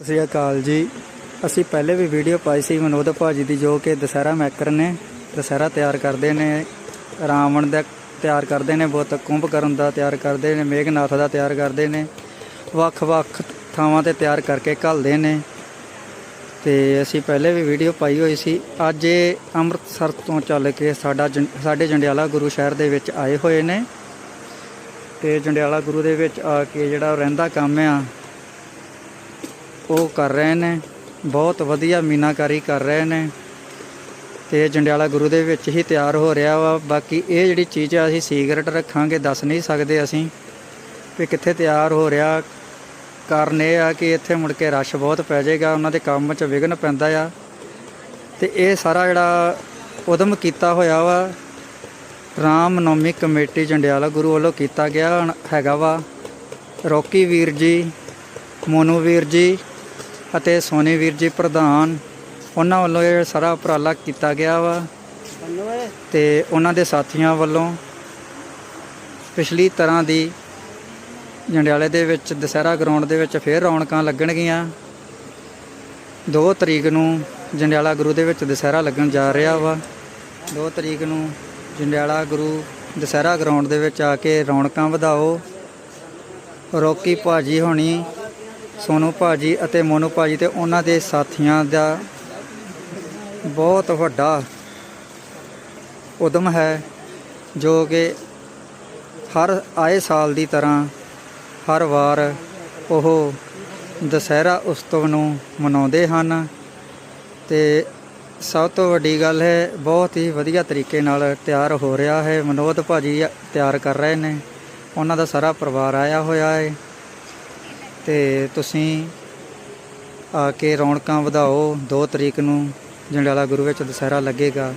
ਸਤਿ ਸ਼੍ਰੀ ਅਕਾਲ ਜੀ। ਅਸੀਂ ਪਹਿਲੇ ਵੀ ਵੀਡੀਓ ਪਾਈ ਸੀ ਵਿਨੋਦ ਭਾਜੀ ਦੀ, ਜੋ ਕਿ ਦਸਹਿਰਾ ਮੈਕਰ ਨੇ। ਦਸਹਿਰਾ ਤਿਆਰ ਕਰਦੇ ਨੇ, ਰਾਵਣ ਦਾ ਤਿਆਰ ਕਰਦੇ ਨੇ ਬਹੁਤ ਕੁੰਭਕਰਨ ਦਾ ਤਿਆਰ ਕਰਦੇ ਨੇ, ਮੇਘਨਾਥ ਦਾ ਤਿਆਰ ਕਰਦੇ ਨੇ। ਵੱਖ-ਵੱਖ ਥਾਵਾਂ ਤੇ ਤਿਆਰ ਕਰਕੇ ਘੱਲਦੇ ਨੇ। ਤੇ ਅਸੀਂ ਪਹਿਲੇ ਵੀ ਵੀਡੀਓ ਪਾਈ ਹੋਈ ਸੀ। ਅੱਜ ਇਹ ਅੰਮ੍ਰਿਤਸਰ ਤੋਂ ਚੱਲ ਕੇ ਸਾਡਾ ਜੰ- ਸਾਡੇ ਜੰਡਿਆਲਾ ਗੁਰੂ ਸ਼ਹਿਰ ਦੇ ਵਿੱਚ ਆਏ ਹੋਏ ਨੇ। ਤੇ ਜੰਡਿਆਲਾ ਗੁਰੂ ਦੇ ਵਿੱਚ ਆ ਕੇ ਜਿਹੜਾ ਰਹਿੰਦਾ ਕੰਮ ਆ ਉਹ ਕਰ ਰਹੇ ਨੇ, ਬਹੁਤ ਵਧੀਆ ਮੀਨਾਕਾਰੀ ਕਰ ਰਹੇ ਨੇ ਤੇ ਜੰਡਿਆਲਾ ਗੁਰੂ ਦੇ ਵਿੱਚ ਹੀ ਤਿਆਰ ਹੋ ਰਿਹਾ ਵਾ। ਬਾਕੀ ਇਹ ਜਿਹੜੀ ਚੀਜ਼ ਆ, ਅਸੀਂ ਸੀਕ੍ਰੇਟ ਰੱਖਾਂਗੇ, ਦੱਸ ਨਹੀਂ ਸਕਦੇ ਅਸੀਂ ਵੀ ਕਿੱਥੇ ਤਿਆਰ ਹੋ ਰਿਹਾ। ਕਾਰਨ ਇਹ ਆ ਕਿ ਇੱਥੇ ਮੁੜ ਕੇ ਰਸ਼ ਬਹੁਤ ਪੈ ਜਾਏਗਾ, ਉਹਨਾਂ ਦੇ ਕੰਮ 'ਚ ਵਿਘਨ ਪੈਂਦਾ ਆ। ਤੇ ਇਹ ਸਾਰਾ ਜਿਹੜਾ ਉਦਮ ਕੀਤਾ ਹੋਇਆ ਵਾ, ਰਾਮ ਨੌਮੀ ਕਮੇਟੀ ਜੰਡਿਆਲਾ ਗੁਰੂ ਵੱਲੋਂ ਕੀਤਾ ਗਿਆ ਹੈਗਾ ਵਾ। ਰੋਕੀ ਵੀਰ ਜੀ, ਮੋਨੂ ਵੀਰ ਜੀ ਅਤੇ ਸੋਨੀ ਵੀਰ ਜੀ ਪ੍ਰਧਾਨ, ਉਹਨਾਂ ਵੱਲੋਂ ਇਹ ਸਾਰਾ ਉਪਰਾਲਾ ਕੀਤਾ ਗਿਆ ਵਾ। ਤੇ ਉਹਨਾਂ ਦੇ ਸਾਥੀਆਂ ਵੱਲੋਂ ਪਿਛਲੀ ਤਰ੍ਹਾਂ ਦੀ ਜੰਡਿਆਲੇ ਦੇ ਵਿੱਚ, ਦਸਹਿਰਾ ਗਰਾਊਂਡ ਦੇ ਵਿੱਚ ਫੇਰ ਰੌਣਕਾਂ ਲੱਗਣਗੀਆਂ। 2 ਤਰੀਕ ਨੂੰ ਜੰਡਿਆਲਾ ਗੁਰੂ ਦੇ ਵਿੱਚ ਦਸਹਿਰਾ ਲੱਗਣ ਜਾ ਰਿਹਾ ਵਾ। 2 ਤਰੀਕ ਨੂੰ ਜੰਡਿਆਲਾ ਗੁਰੂ ਦਸਹਿਰਾ ਗਰਾਊਂਡ ਦੇ ਵਿੱਚ ਆ ਕੇ ਰੌਣਕਾਂ ਵਧਾਓ। ਰੋਕੀ ਭਾਜੀ ਹੋਣੀ ਸੋਨੂ ਭਾਜੀ ਅਤੇ ਮੋਨੂ ਭਾਜੀ ਤੇ ਉਹਨਾਂ ਦੇ ਸਾਥੀਆਂ ਦਾ ਬਹੁਤ ਵੱਡਾ ਉਦਮ ਹੈ, ਜੋ ਕਿ ਹਰ ਆਏ ਸਾਲ ਦੀ ਤਰ੍ਹਾਂ ਹਰ ਵਾਰ ਉਹ ਦਸਹਿਰਾ ਉਤਸਵ ਨੂੰ ਮਨਾਉਂਦੇ ਹਨ ਤੇ ਸਭ ਤੋਂ ਵੱਡੀ ਗੱਲ ਹੈ, ਬਹੁਤ ਹੀ ਵਧੀਆ ਤਰੀਕੇ ਨਾਲ ਤਿਆਰ ਹੋ ਰਿਹਾ ਹੈ ਮਨੋਦ ਭਾਜੀ ਤਿਆਰ ਕਰ ਰਹੇ ਨੇ, ਉਹਨਾਂ ਦਾ ਸਾਰਾ ਪਰਿਵਾਰ ਆਇਆ ਹੋਇਆ ਹੈ। ਤੇ ਤੁਸੀਂ ਆ ਕੇ ਰੌਣਕਾਂ ਵਧਾਓ 2 ਤਰੀਕ ਨੂੰ ਜੰਡਿਆਲਾ ਗੁਰੂ ਵਿੱਚ ਦੁਸਹਿਰਾ ਲੱਗੇਗਾ।